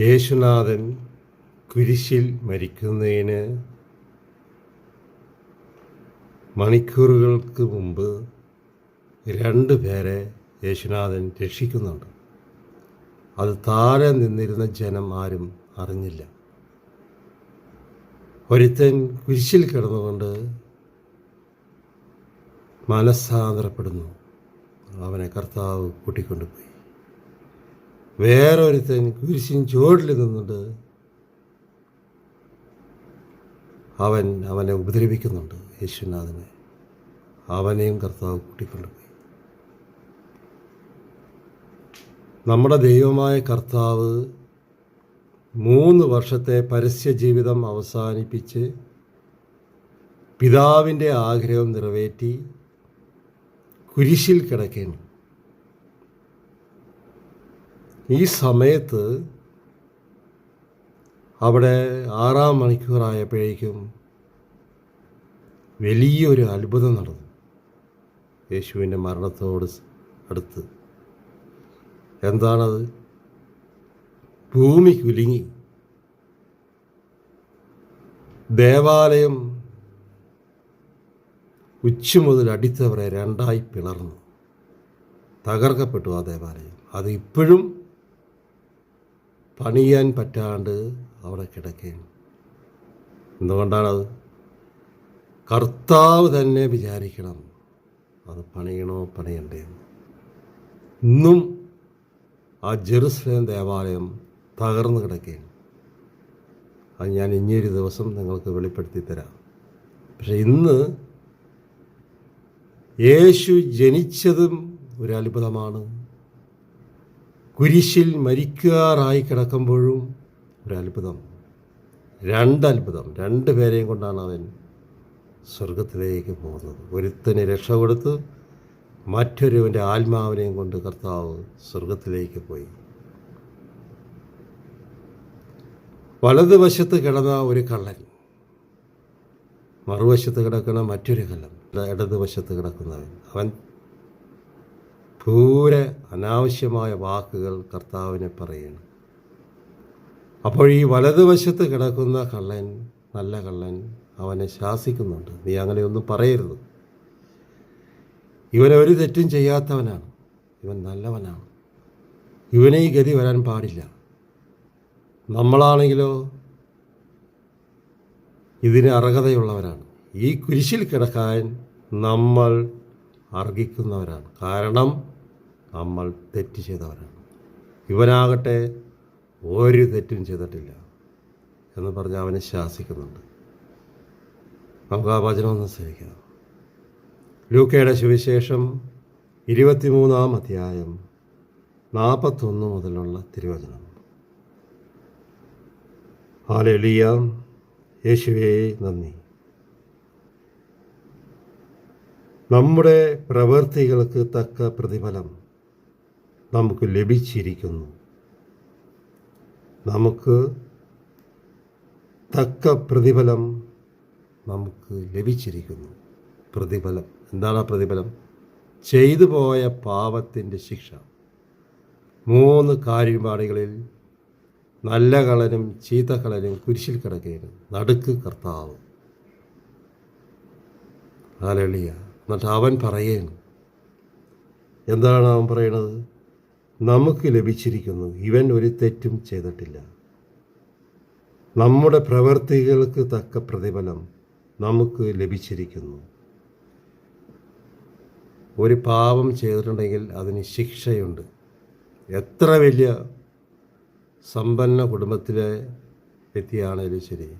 യേശുനാഥൻ കുരിശിൽ മരിക്കുന്നതിന് മണിക്കൂറുകൾക്ക് മുമ്പ് രണ്ട് പേരെ യേശുനാഥൻ രക്ഷിക്കുന്നുണ്ട്. അത് താഴെ നിന്നിരുന്ന ജനം ആരും അറിഞ്ഞില്ല. ഒരുത്തൻ കുരിശിൽ കിടന്നുകൊണ്ട് മനസ്സാന്തരപ്പെടുന്നു. അവനെ കർത്താവ് കൂട്ടിക്കൊണ്ടുപോയി. വേറൊരുത്തൻ കുരിശിൻ ചുവട്ടിൽ നിന്നുണ്ട്. അവൻ അവനെ ഉപദ്രവിക്കുന്നുണ്ട് യേശുനാഥനെ. അവനെയും കർത്താവ് കൂട്ടിക്കൊണ്ടുപോയി. നമ്മുടെ ദൈവമായ കർത്താവ് മൂന്ന് വർഷത്തെ പരസ്യ ജീവിതം അവസാനിപ്പിച്ച് പിതാവിന്റെ ആഗ്രഹം നിറവേറ്റി കുരിശിൽ കിടക്കുന്നു ഈ സമയത്ത് അവിടെ ആറാം മണിക്കൂറായപ്പോഴേക്കും വലിയൊരു അത്ഭുതം നടന്നു. യേശുവിന്റെ മരണത്തോട് അടുത്ത്. എന്താണത്? ഭൂമി കുലുങ്ങി. ദേവാലയം ഉച്ച മുതൽ അടിത്തവരെ രണ്ടായി പിളർന്നു. തകർക്കപ്പെട്ടു ആ ദേവാലയം. അത് ഇപ്പോഴും പണിയാൻ പറ്റാണ്ട് അവിടെ കിടക്കുകയാണ് എന്തുകൊണ്ടാണത്? കർത്താവ് തന്നെ വിചാരിക്കണം അത് പണിയണോ പണിയണ്ടേ ഇന്നും ആ ജെറുസലേം ദേവാലയം തകർന്നു കിടക്കുകയാണ് അത് ഞാൻ ഇനിയൊരു ദിവസം നിങ്ങൾക്ക് വെളിപ്പെടുത്തി തരാം. പക്ഷെ ഇന്ന് യേശു ജനിച്ചതും ഒരു അത്ഭുതമാണ്. കുരിശിൽ മരിക്കാറായി കിടക്കുമ്പോഴും ഒരു അത്ഭുതം രണ്ട് അത്ഭുതം രണ്ട് പേരെയും കൊണ്ടാണ് അവൻ സ്വർഗത്തിലേക്ക് പോകുന്നത്. ഒരുത്തന് രക്ഷ കൊടുത്ത് മറ്റൊരുവന്റെ ആത്മാവിനെയും കൊണ്ട് കർത്താവ് സ്വർഗത്തിലേക്ക് പോയി. വലതുവശത്ത് കിടന്ന ഒരു കള്ളൻ മറുവശത്ത് കിടക്കുന്ന മറ്റൊരു കള്ളൻ ഇടതുവശത്ത് കിടക്കുന്നവൻ. അവൻ പൂരെ അനാവശ്യമായ വാക്കുകൾ കർത്താവിനെ പറയുന്നു അപ്പോൾ ഈ വലതുവശത്ത് കിടക്കുന്ന കള്ളൻ നല്ല കള്ളൻ അവനെ ശാസിക്കുന്നുണ്ട്. നീ അങ്ങനെയൊന്നും പറയരുത്. ഇവൻ ഒരു തെറ്റും ചെയ്യാത്തവനാണ്. ഇവൻ നല്ലവനാണ്. ഇവനെ ഈ ഗതി വരാൻ പാടില്ല. നമ്മളാണെങ്കിലോ ഇതിന് അർഹതയുള്ളവരാണ്. ഈ കുരിശിൽ കിടക്കാൻ നമ്മൾ അർഹിക്കുന്നവരാണ്. കാരണം നമ്മൾ തെറ്റ് ചെയ്തവരാണ്. ഇവനാകട്ടെ ഒരു തെറ്റും ചെയ്തിട്ടില്ല എന്ന് പറഞ്ഞ് അവനെ ശാസിക്കുന്നുണ്ട്. നമുക്ക് ആ വചനം ഒന്ന് ശ്രമിക്കാം ലൂക്കയുടെ സുവിശേഷം ഇരുപത്തിമൂന്നാം അധ്യായം നാൽപ്പത്തൊന്ന് മുതലുള്ള തിരുവചനം. ഹാലെളിയ യേശുവേ നന്ദി. നമ്മുടെ പ്രവൃത്തികൾക്ക് തക്ക പ്രതിഫലം നമുക്ക് ലഭിച്ചിരിക്കുന്നു. നമുക്ക് തക്ക പ്രതിഫലം നമുക്ക് ലഭിച്ചിരിക്കുന്നു. പ്രതിഫലം. എന്താണ് ആ പ്രതിഫലം? ചെയ്തു പോയ പാപത്തിന്റെ ശിക്ഷ. മൂന്ന് കാര്യപാടികളിൽ നല്ല കളനും ചീത്ത കളനും കുരിശിൽ കിടക്കുകയാണ് നടുക്ക് കർത്താവ്. ആലളിയ എന്നിട്ട് അവൻ പറയുന്നു. എന്താണ് അവൻ പറയണത് നമുക്ക് ലഭിച്ചിരിക്കുന്നു. ഇവൻ ഒരു തെറ്റും ചെയ്തിട്ടില്ല. നമ്മുടെ പ്രവർത്തികൾക്ക് തക്ക പ്രതിഫലം നമുക്ക് ലഭിച്ചിരിക്കുന്നു. ഒരു പാപം ചെയ്തിട്ടുണ്ടെങ്കിൽ അതിന് ശിക്ഷയുണ്ട്. എത്ര വലിയ സമ്പന്ന കുടുംബത്തിലെ വ്യക്തിയാണേലും ശരി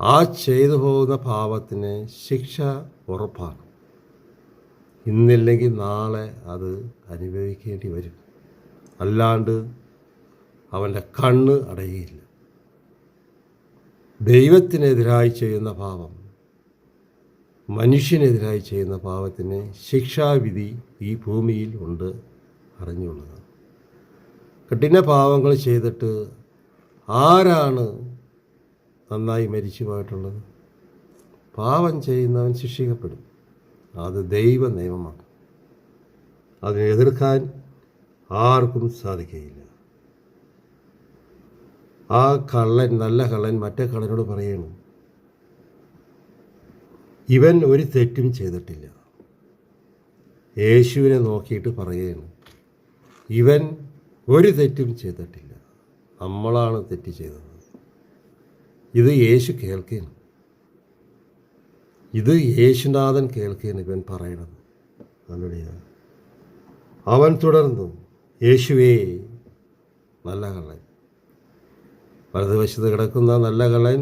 ആ ചെയ്തു പോകുന്ന പാപത്തിന് ശിക്ഷ ഉറപ്പാണ്. ഇന്നില്ലെങ്കിൽ നാളെ അത് അനുഭവിക്കേണ്ടി വരും. അല്ലാണ്ട് അവന്റെ കണ്ണ് അടയുകയില്ല. ദൈവത്തിനെതിരായി ചെയ്യുന്ന പാപം മനുഷ്യനെതിരായി ചെയ്യുന്ന പാപത്തിന് ശിക്ഷാവിധി ഈ ഭൂമിയിൽ ഉണ്ട് അറിഞ്ഞുള്ളത് കഠിന പാവങ്ങൾ ചെയ്തിട്ട് ആരാണ് നന്നായി മരിച്ചു പോയിട്ടുള്ളത്? പാവം ചെയ്യുന്നവൻ ശിക്ഷിക്കപ്പെടും. അത് ദൈവ നിയമമാണ് അതിനെ എതിർക്കാൻ ആർക്കും സാധിക്കുകയില്ല. ആ കള്ളൻ നല്ല കള്ളൻ മറ്റേ കള്ളനോട് പറയണം ഇവൻ ഒരു തെറ്റും ചെയ്തിട്ടില്ല. യേശുവിനെ നോക്കിയിട്ട് പറയുകയാണ് ഇവൻ ഒരു തെറ്റും ചെയ്തിട്ടില്ല. നമ്മളാണ് തെറ്റ് ചെയ്തത്. ഇത് യേശു കേൾക്കുകയാണ് ഇത് യേശുനാഥൻ കേൾക്കുകയാണ് ഇവൻ പറയണത് അല്ലുടിയ അവൻ തുടർന്നു യേശുവേ നല്ല കള്ളൻ. വലതുവശത്ത് കിടക്കുന്ന നല്ല കള്ളൻ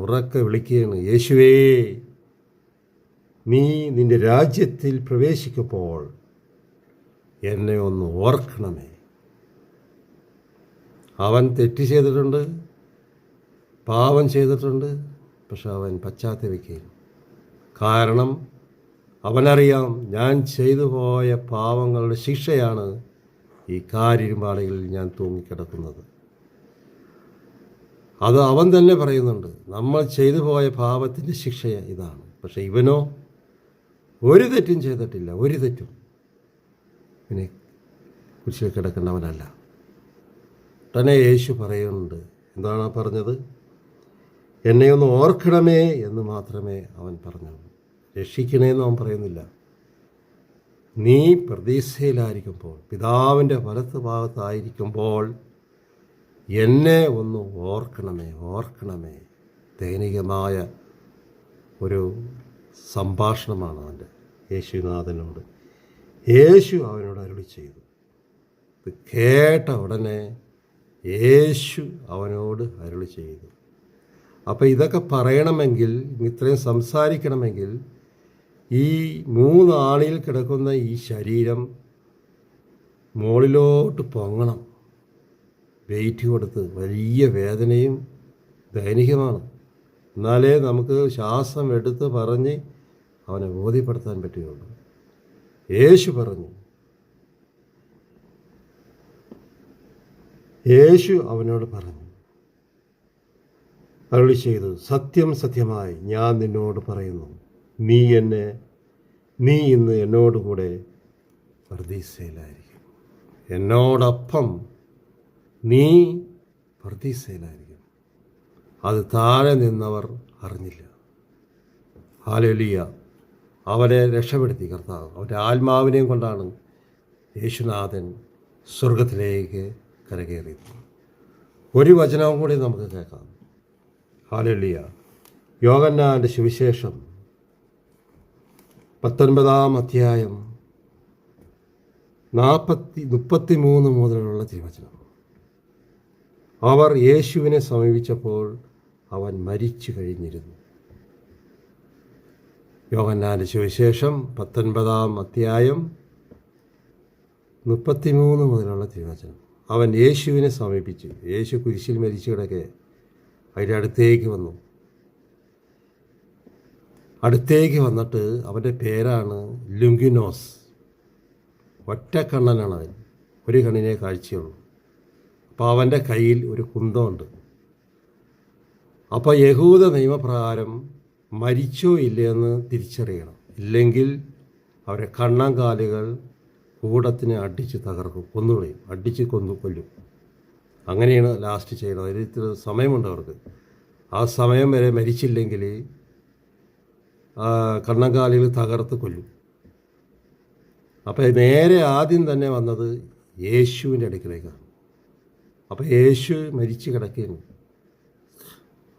ഉറക്കെ വിളിക്കുകയാണ് യേശുവേ നീ നിന്റെ രാജ്യത്തിൽ പ്രവേശിക്കുമ്പോൾ എന്നെ ഒന്ന് ഓർക്കണമേ. അവൻ തെറ്റ് ചെയ്തിട്ടുണ്ട് പാവം ചെയ്തിട്ടുണ്ട് പക്ഷെ അവൻ പശ്ചാത്തപിക്കുകയും കാരണം അവനറിയാം ഞാൻ ചെയ്തു പോയ പാവങ്ങളുടെ ശിക്ഷയാണ് ഈ കാരിരുമ്പാളികളിൽ ഞാൻ തൂങ്ങിക്കിടക്കുന്നത്. അത് അവൻ തന്നെ പറയുന്നുണ്ട്. നമ്മൾ ചെയ്തു പോയ പാപത്തിന്റെ ശിക്ഷ ഇതാണ്. പക്ഷെ ഇവനോ ഒരു തെറ്റും ചെയ്തിട്ടില്ല. ഒരു തെറ്റും. പിന്നെ കുരിശിൽ കിടക്കേണ്ടവനല്ല. ഉടനെ യേശു പറയുന്നുണ്ട്. എന്താണ് പറഞ്ഞത്? എന്നെ ഒന്ന് ഓർക്കണമേ എന്ന് മാത്രമേ അവൻ പറഞ്ഞുള്ളൂ രക്ഷിക്കണേന്ന് അവൻ പറയുന്നില്ല. നീ പ്രതീക്ഷയിലായിരിക്കുമ്പോൾ പിതാവിന്റെ വലത്ത് ഭാഗത്തായിരിക്കുമ്പോൾ എന്നെ ഒന്ന് ഓർക്കണമേ ഓർക്കണമേ. ദൈനികമായ ഒരു സംഭാഷണമാണ് അവന്റെ. യേശുനാഥനോട്. യേശു അവനോട് അരുളി ചെയ്തു. കേട്ട ഉടനെ യേശു അവനോട് അരുളി ചെയ്തു. അപ്പോൾ ഇതൊക്കെ പറയണമെങ്കിൽ ഇത്രയും സംസാരിക്കണമെങ്കിൽ ഈ മൂന്നാണിയിൽ കിടക്കുന്ന ഈ ശരീരം മുകളിലോട്ട് പൊങ്ങണം. വെയിറ്റ് കൊടുത്ത് വലിയ വേദനയും ദൈനികമാണ് എന്നാലേ നമുക്ക് ശ്വാസം എടുത്ത് പറഞ്ഞ് അവനെ ബോധ്യപ്പെടുത്താൻ പറ്റുകയുള്ളൂ. യേശു പറഞ്ഞു യേശു അവനോട് പറഞ്ഞു അരുളി ചെയ്തു. സത്യം സത്യമായി ഞാൻ നിന്നോട് പറയുന്നു. നീ എന്നെ നീ ഇന്ന് എന്നോടുകൂടെ പ്രതീക്ഷയിലായിരിക്കും. എന്നോടൊപ്പം നീ പ്രതീക്ഷയിലായിരിക്കും. അത് താഴെ നിന്നവർ അറിഞ്ഞില്ല. ഹാലലിയ. അവരെ രക്ഷപ്പെടുത്തി കർത്താവ്. അവന്റെ ആത്മാവിനെയും കൊണ്ടാണ് യേശുനാഥൻ സ്വർഗത്തിലേക്ക് കരകയറിയത്. ഒരു വചനവും കൂടി നമുക്ക് കേൾക്കാം. ഹാലലിയ. യോഗന്നാന്റെ സുവിശേഷം പത്തൊൻപതാം അധ്യായം നാൽപ്പത്തി മുപ്പത്തി മൂന്ന് മുതലുള്ള തിരുവചനം. അവർ യേശുവിനെ സമീപിച്ചപ്പോൾ അവൻ മരിച്ചു കഴിഞ്ഞിരുന്നു. യോഹന്നാന്റെ സുവിശേഷം പത്തൊൻപതാം അധ്യായം മുപ്പത്തിമൂന്ന് മുതലുള്ള തിരുവചനം. അവൻ യേശുവിനെ സമീപിച്ചു. യേശു കുരിശിൽ മരിച്ചു കിടക്കെ. അതിന്റെ അടുത്തേക്ക് വന്നു. അടുത്തേക്ക് വന്നിട്ട് അവന്റെ പേരാണ് ലുങ്കിനോസ്. ഒറ്റക്കണ്ണനാണ് അവൻ ഒരു കണ്ണിനെ കാഴ്ചയുള്ളൂ. അപ്പോൾ അവന്റെ കയ്യിൽ ഒരു കുന്തമുണ്ട്. അപ്പോൾ യഹൂദ നിയമപ്രകാരം മരിച്ചോ ഇല്ലയെന്ന് തിരിച്ചറിയണം. ഇല്ലെങ്കിൽ അവരെ കണ്ണാങ്കാലുകൾ കൂടത്തിനെ അടിച്ച് തകർക്കും കൊന്നുകളയും അടിച്ച് കൊന്നു കൊല്ലും. അങ്ങനെയാണ് ലാസ്റ്റ് ചെയ്യുന്നത്. അതിൽ ഇത്തിരി സമയമുണ്ട് അവർക്ക്. ആ സമയം വരെ മരിച്ചില്ലെങ്കിൽ കണ്ണങ്കാലിൽ തകർത്ത് കൊല്ലും. അപ്പോൾ നേരെ ആദ്യം തന്നെ വന്നത് യേശുവിന്റെ അടുക്കിലേക്കാണ്. അപ്പോൾ യേശു മരിച്ചു കിടക്കുന്നു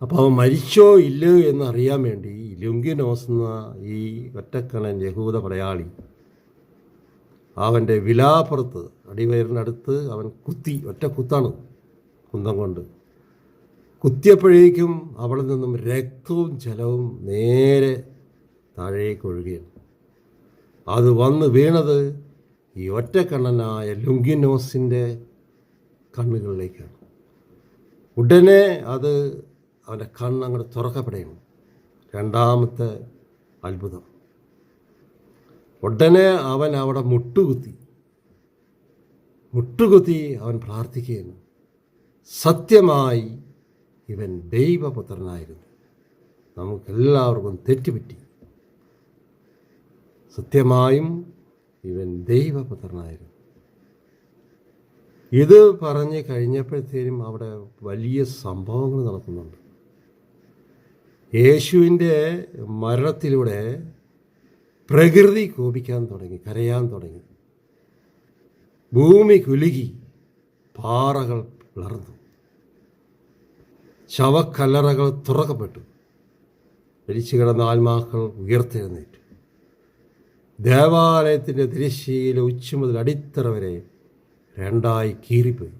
അപ്പോൾ അവൻ മരിച്ചോ ഇല്ലയോ എന്ന് അറിയാൻ വേണ്ടി ലുങ്കിനോസ് എന്ന ഈ ഒറ്റക്കണൻ യഹൂദ പടയാളി അവന്റെ വിലാപ്പുറത്ത് അടിവയറിനടുത്ത് അവൻ കുത്തി ഒറ്റ കുത്താണ്. കുന്തം കൊണ്ട്. കുത്തിയപ്പോഴേക്കും അവിടെ നിന്നും രക്തവും ജലവും നേരെ താഴേക്ക് ഒഴുകുകയാണ് അത് വന്ന് വീണത് ഈ ഒറ്റക്കണ്ണനായ ലുങ്കിനോസിന്റെ കണ്ണുകളിലേക്കാണ്. ഉടനെ അത് അവന്റെ കണ്ണ് അങ്ങോട്ട് തുറക്കപ്പെടുകയാണ്. രണ്ടാമത്തെ അത്ഭുതം. ഉടനെ അവൻ അവിടെ മുട്ടുകുത്തി. മുട്ടുകുത്തി അവൻ പ്രാർത്ഥിക്കുകയാണ്. സത്യമായി ഇവൻ ദൈവപുത്രനായിരുന്നു. നമുക്കെല്ലാവർക്കും തെറ്റുപറ്റി. സത്യമായും ഇവൻ ദൈവപുത്രനായിരുന്നു. ഇത് പറഞ്ഞ് കഴിഞ്ഞപ്പോഴത്തേനും അവിടെ വലിയ സംഭവങ്ങൾ നടക്കുന്നുണ്ട്. യേശുവിന്റെ മരണത്തിലൂടെ പ്രകൃതി കോപിക്കാൻ തുടങ്ങി കരയാൻ തുടങ്ങി. ഭൂമി കുലുകി പാറകൾ പിളർന്നു. ശവക്കല്ലറകൾ തുറക്കപ്പെട്ടു. മരിച്ചു കിടന്ന ആത്മാക്കൾ ഉയർത്തെഴുന്നേറ്റു. ദേവാലയത്തിന്റെ തിരശ്ശീല ഉച്ച മുതൽ അടിത്തറ വരെ രണ്ടായി കീറിപ്പോയി.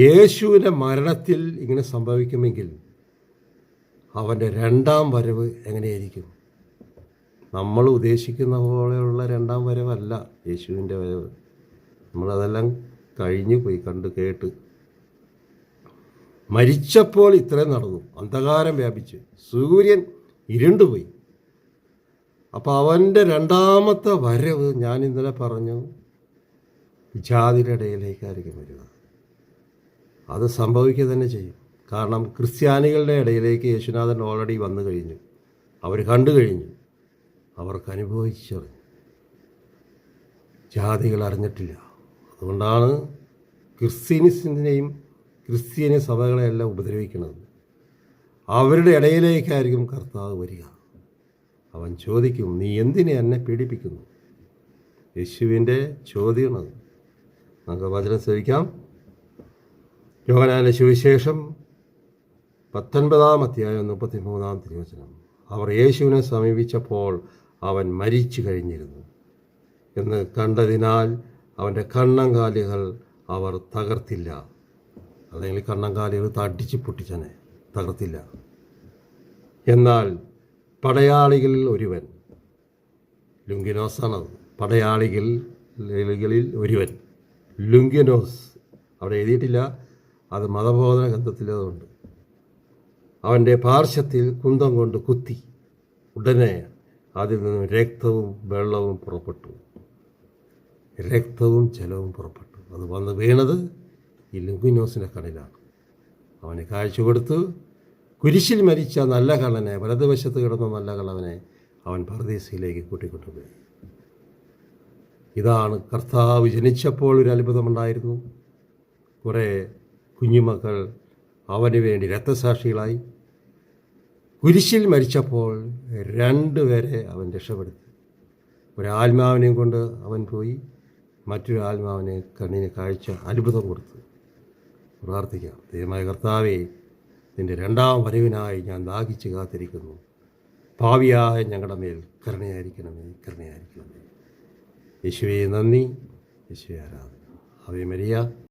യേശുവിന്റെ മരണത്തിൽ ഇങ്ങനെ സംഭവിക്കുമെങ്കിൽ അവന്റെ രണ്ടാം വരവ് എങ്ങനെയായിരിക്കും? നമ്മൾ ഉദ്ദേശിക്കുന്ന പോലെയുള്ള രണ്ടാം വരവല്ല യേശുവിന്റെ വരവ്. നമ്മളതെല്ലാം കഴിഞ്ഞു പോയി കണ്ട് കേട്ട്. മരിച്ചപ്പോൾ ഇത്രയും നടന്നു. അന്ധകാരം വ്യാപിച്ച്. സൂര്യൻ ഇരുണ്ടുപോയി. അപ്പോൾ അവന്റെ രണ്ടാമത്തെ വരവ് ഞാൻ ഇന്നലെ പറഞ്ഞു ജാതിയുടെ ഇടയിലേക്കായിരിക്കും വരിക. അത് സംഭവിക്കുക തന്നെ ചെയ്യും. കാരണം ക്രിസ്ത്യാനികളുടെ ഇടയിലേക്ക് യേശുനാഥൻ ഓൾറെഡി വന്നു കഴിഞ്ഞു. അവർ കണ്ടു കഴിഞ്ഞു. അവർക്ക് അനുഭവിച്ചറിഞ്ഞു. ജാതികൾ അറിഞ്ഞിട്ടില്ല. അതുകൊണ്ടാണ് ക്രിസ്ത്യനിസിനെയും ക്രിസ്ത്യനി സഭകളെയെല്ലാം ഉപദ്രവിക്കുന്നത് അവരുടെ ഇടയിലേക്കായിരിക്കും കർത്താവ് വരിക. അവൻ ചോദിക്കും നീ എന്തിനെ എന്നെ പീഡിപ്പിക്കുന്നു? യേശുവിന്റെ ചോദ്യമാണത് നമുക്ക് വചനം ശ്രവിക്കാം. യോഹനാന്റെ സുവിശേഷം പത്തൊൻപതാം അധ്യായം മുപ്പത്തി മൂന്നാം തിരുവചനം. അവർ യേശുവിനെ സമീപിച്ചപ്പോൾ അവൻ മരിച്ചു കഴിഞ്ഞിരുന്നു. എന്ന് കണ്ടതിനാൽ അവന്റെ കണ്ണങ്കാലികൾ അവർ തകർത്തില്ല. അല്ലെങ്കിൽ കണ്ണങ്കാലുകൾ തടിച്ച് പൊട്ടിച്ചനെ തകർത്തില്ല. എന്നാൽ പടയാളികളിൽ ഒരുവൻ ലുങ്കിനോസാണത്. പടയാളികളിൽ ഒരുവൻ ലുങ്കിനോസ്. അവിടെ എഴുതിയിട്ടില്ല. അത് മതബോധന ഗ്രന്ഥത്തിലതുണ്ട് അവന്റെ പാർശ്വത്തിൽ കുന്തം കൊണ്ട് കുത്തി. ഉടനെ അതിൽ നിന്നും രക്തവും വെള്ളവും പുറപ്പെട്ടു. രക്തവും ജലവും പുറപ്പെട്ടു. അത് വന്ന് വീണത് ഈ ലിങ്കുനോസിന്റെ കണ്ണിലാണ് അവന് കാഴ്ച കൊടുത്തു കുരിശിൽ മരിച്ച നല്ല കള്ളനെ വലതുവശത്ത് കിടന്ന നല്ല കള്ളവനെ അവൻ പരദേശയിലേക്ക് കൂട്ടിക്കൊണ്ടുപോയി. ഇതാണ് കർത്താവ് ജനിച്ചപ്പോൾ ഒരു അത്ഭുതമുണ്ടായിരുന്നു. കുറേ കുഞ്ഞുമക്കൾ അവന് വേണ്ടി രക്തസാക്ഷികളായി കുരിശിൽ മരിച്ചപ്പോൾ രണ്ടുപേരെ അവൻ രക്ഷപ്പെടുത്തി. ഒരാത്മാവിനെയും കൊണ്ട് അവൻ പോയി മറ്റൊരു ആത്മാവിനെ കണ്ണിന് കാഴ്ച അത്ഭുതം കൊടുത്തു. പ്രാർത്ഥിക്കാം. ദൈവമായ കർത്താവെ നിന്റെ രണ്ടാം വരവിനായി ഞാൻ ദാഹിച്ച് കാത്തിരിക്കുന്നു. ഭാവിയായ ഞങ്ങളുടെ മേൽ കരുണയായിരിക്കണമേ കരുണയായിരിക്കണമേ. യേശുവേ നന്ദി. യേശുവെ ആരാധന. മരിയ.